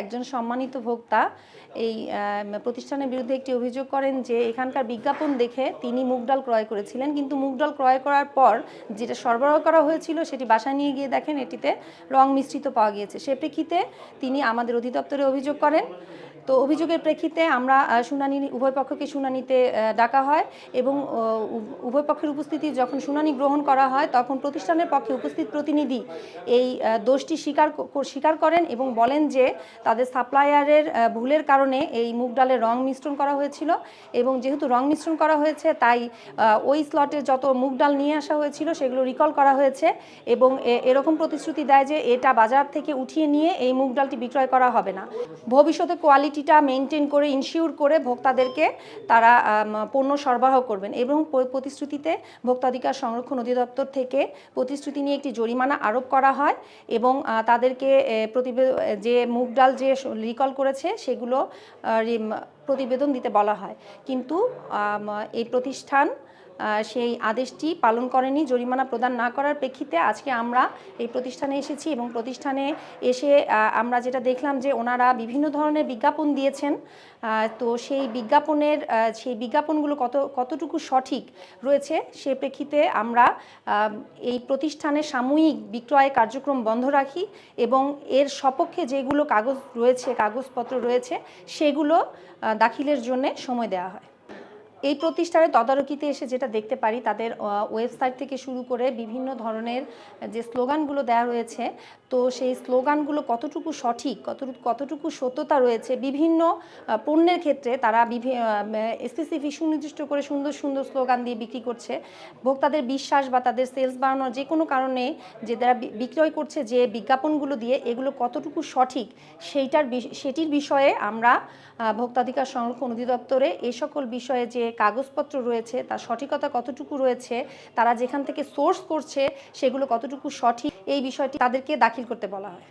একজন সম্মানিত ভোক্তা এই প্রতিষ্ঠানের বিরুদ্ধে একটি অভিযোগ করেন যে এখানকার বিজ্ঞাপন দেখে তিনি মুগডাল ক্রয় করেছিলেন। কিন্তু মুগডাল ক্রয় করার পর যেটা সরবরাহ করা হয়েছিল সেটি বাসায় নিয়ে গিয়ে দেখেন এটিতে রং মিশ্রিত পাওয়া গিয়েছে। সে প্রেক্ষিতে তিনি আমাদের অধিদপ্তরে অভিযোগ করেন তো অভিযোগের প্রেক্ষিতে আমরা শুনানি, উভয় পক্ষকে শুনানিতে ডাকা হয় এবং উভয় পক্ষের উপস্থিতি যখন শুনানি গ্রহণ করা হয় তখন প্রতিষ্ঠানের পক্ষে উপস্থিত প্রতিনিধি এই দোষটি স্বীকার স্বীকার করেন এবং বলেন যে তাদের সাপ্লায়ারের ভুলের কারণে এই মুগ ডালে রং মিশ্রণ করা হয়েছিল এবং যেহেতু রং মিশ্রণ করা হয়েছে তাই ওই স্লটে যত মুগ ডাল নিয়ে আসা হয়েছিল সেগুলো রিকল করা হয়েছে এবং এরকম প্রতিশ্রুতি দেয় যে এটা বাজার থেকে উঠিয়ে নিয়ে এই মুগ ডালটি বিক্রয় করা হবে না। ভবিষ্যতে কোয়ালিটিটা মেনটেন করে ইনশিওর করে ভোক্তাদেরকে তারা পণ্য সরবরাহ করবেন এবং প্রতিশ্রুতিতে ভোক্তাধিকার সংরক্ষণ অধিদপ্তর থেকে প্রতিশ্রুতি নিয়ে একটি জরিমানা আরোপ করা হয় এবং তাদেরকে যে মুগ ডাল যে রিকল করেছে সেগুলো প্রতিবেদন দিতে বলা হয়। কিন্তু এই প্রতিষ্ঠান সেই আদেশটি পালন করেনি, জরিমানা প্রদান না করার প্রেক্ষিতে আজকে আমরা এই প্রতিষ্ঠানে এসেছি এবং প্রতিষ্ঠানে এসে আমরা যেটা দেখলাম যে ওনারা বিভিন্ন ধরনের বিজ্ঞাপন দিয়েছেন তো সেই বিজ্ঞাপনের সেই বিজ্ঞাপনগুলো কত, কতটুকু সঠিক রয়েছে সে প্রেক্ষিতে আমরা এই প্রতিষ্ঠানের সাময়িক বিক্রয় কার্যক্রম বন্ধ রাখি এবং এর সপক্ষে যেগুলো কাগজ রয়েছে, কাগজপত্র রয়েছে, সেগুলো দাখিলের জন্য সময় দেওয়া হয়। এই প্রতিষ্ঠানের তদারকিতে এসে যেটা দেখতে পারি, তাদের ওয়েবসাইট থেকে শুরু করে বিভিন্ন ধরনের যে স্লোগানগুলো দেওয়া রয়েছে, তো সেই স্লোগানগুলো কতটুকু সঠিক কতটুকু কতটুকু সত্যতা রয়েছে, বিভিন্ন পণ্যের ক্ষেত্রে তারা স্পেসিফিক সুনির্দিষ্ট করে সুন্দর সুন্দর স্লোগান দিয়ে বিক্রি করছে। ভোক্তাদের বিশ্বাস বা তাদের সেলস বাড়ানোর যে কোনো কারণে যে তারা বিক্রয় করছে, যে বিজ্ঞাপনগুলো দিয়ে এগুলো কতটুকু সঠিক, সেইটার সেটির বিষয়ে আমরা ভোক্তাধিকার সংরক্ষণ অধিদপ্তরে এই সকল বিষয়ে যে কাগজপত্র রয়েছে, তার সঠিকতা কতটুকু রয়েছে, তারা যেখান থেকে সোর্স করছে, সেগুলো কতটুকু সঠিক, এই বিষয়টি তাদেরকে দাখিল করতে বলা হয়।